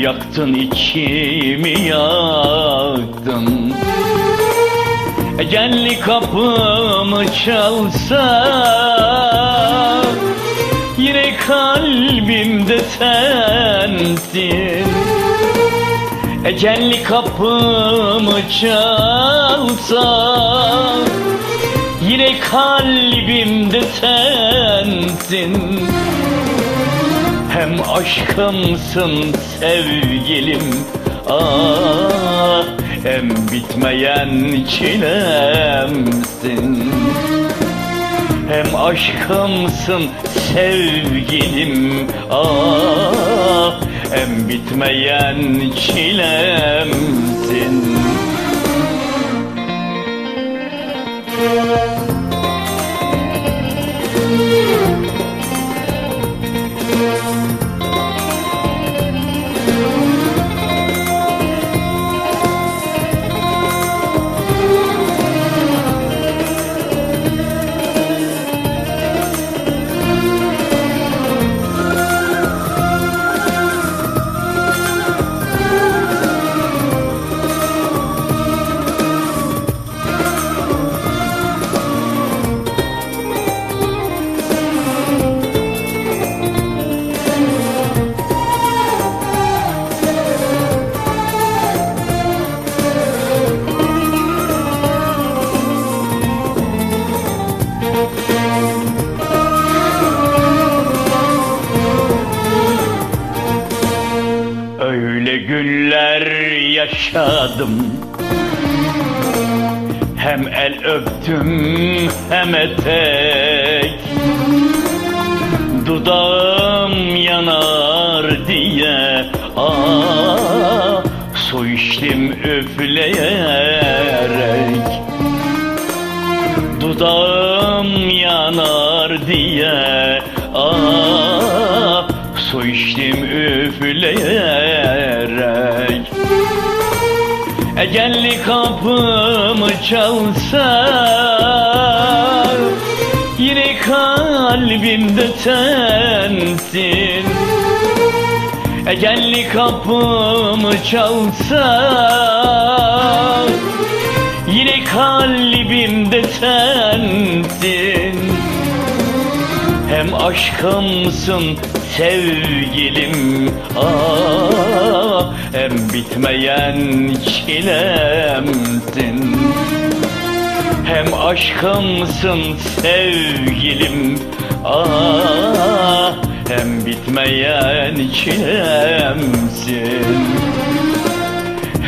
Yaktın içimi yaktın Ecelli kapımı çalsa Yine kalbimde sensin. Ecelli kapımı çalsa Yine kalbimde sensin Hem aşkımsın sevgilim. Ah hem bitmeyen çilemsin. Hem aşkımsın sevgilim. Ah hem bitmeyen çilemsin günler yaşadım. Hem el öptüm hem etek. Dudağım yanar diye ah, Su içtim üfleyerek. Dudağım yanar diye ah, Su içtim üfleyerek Ecelli kapımı çalsa Yine kalbimde sensin. Ecelli kapımı çalsa Yine kalbimde sensin Hem aşkımsın sevgilim? Ah, Hem bitmeyen çilemsin Hem aşkımsın sevgilim? Ah, Hem bitmeyen çilemsin.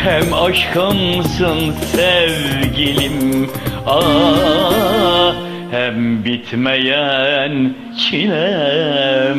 Hem aşkımsın sevgilim? Ah hem bitmeyen çilemsin